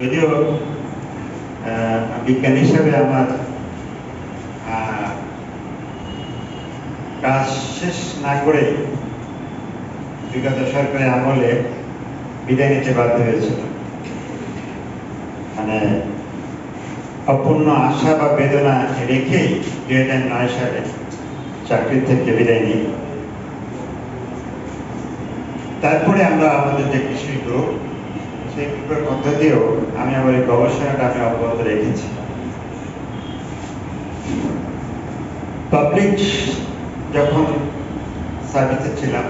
যদিও বিজ্ঞানী হিসাবে আমার কাজ শেষ না করে বিগত সরকারের আমলে বিদায় নিতে বাধ্য হয়েছিল মানে অপূর্ণ আশা বা বেদনা রেখেই দুই হাজার নয় সালে চাকরি থেকে বিদায় নিই তারপরে আমরা আমাদের যে কৃষি গ্রুপ সেই মধ্য দিয়েও আমি আমার এই গবেষণাটা আমি অব্যাহত রেখেছি। পাবলিক যখন সার্ভিসে ছিলাম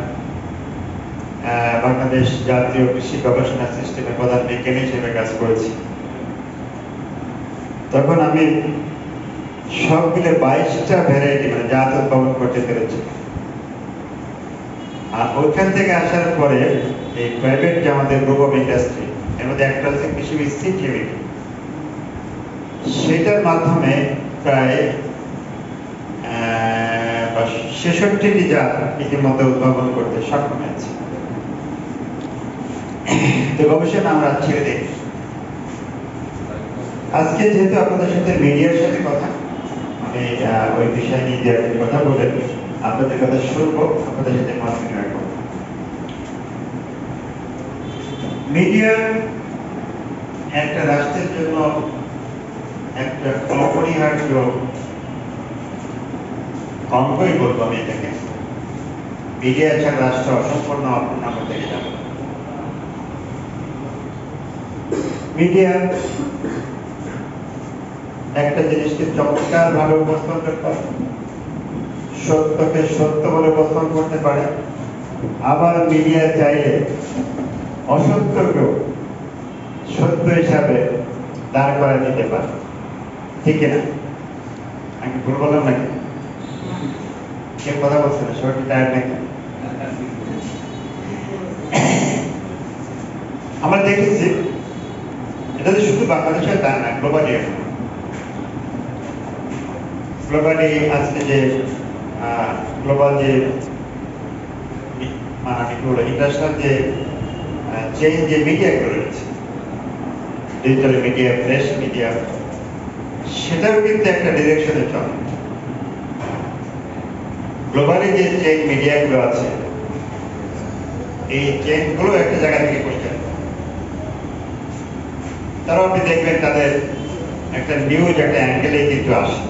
বাংলাদেশ জাতীয় কৃষি গবেষণা সিস্টেমে প্রধান বিজ্ঞানী হিসেবে কাজ করেছি। তখন আমি সব মিলে বাইশটা ভ্যারাইটি মানে জাত উদ্ভাবন করতে পেরেছি। আর ওইখান থেকে আসার পরে এই প্রাইভেট যে আমাদের গ্রুপ অফ ইন্ডাস্ট্রি এর মধ্যে একটা হচ্ছে কৃষি বিস্তৃত লিমিটেড সেটার মাধ্যমে প্রায় ছেষট্টিটি জাত ইতিমধ্যে উদ্ভাবন করতে সক্ষম হয়েছে। তো গবেষণা আমরা ছেড়ে দিই। আজকে যেহেতু আপনাদের সাথে মিডিয়ার সাথে কথা আমি আহ, ওই বিষয় নিয়ে কথা বলেন আপনাদের কথা শুনব, আপনাদের সাথে মত বিনিময় করব মিডিয়া একটা রাষ্ট্রের জন্য একটা অপরিহার্য অঙ্গই বলব আমি এটাকে। মিডিয়া ছাড়া রাষ্ট্র অসম্পূর্ণ অপূর্ণাঙ্গ থেকে যাবে মিডিয়া একটা জিনিসকে চমৎকার ভাবে উপস্থাপন করতে সত্যকে সত্য বলে উপস্থাপন করতে পারে, আবার মিডিয়া চাইলে অসত্যকেও সত্য হিসাবে দাঁড় করা দিতে পারে। ঠিক না আমি ভুল বললাম নাকি? কেউ কথা বলছে না? সবাই টায়ার নাকি? আমরা দেখেছি, এটা তো শুধু বাংলাদেশের তা না গ্লোবালি গ্লোবালি আজকে যে গ্লোবাল যে মানে আমি কি বলব ইন্টারন্যাশনাল যে চেঞ্জ যে মিডিয়াগুলো রয়েছে ডিজিটাল মিডিয়া ফ্রেশ মিডিয়া সেটাও কিন্তু একটা ডিরেকশনে চলে। গ্লোবালি যে চেঞ্জ মিডিয়াগুলো আছে, এই চেঞ্জগুলো একটা জায়গা থেকে করছে তারাও আপনি দেখবেন তাদের একটা নিউজ একটা অ্যাঙ্গেলে কিন্তু আসে।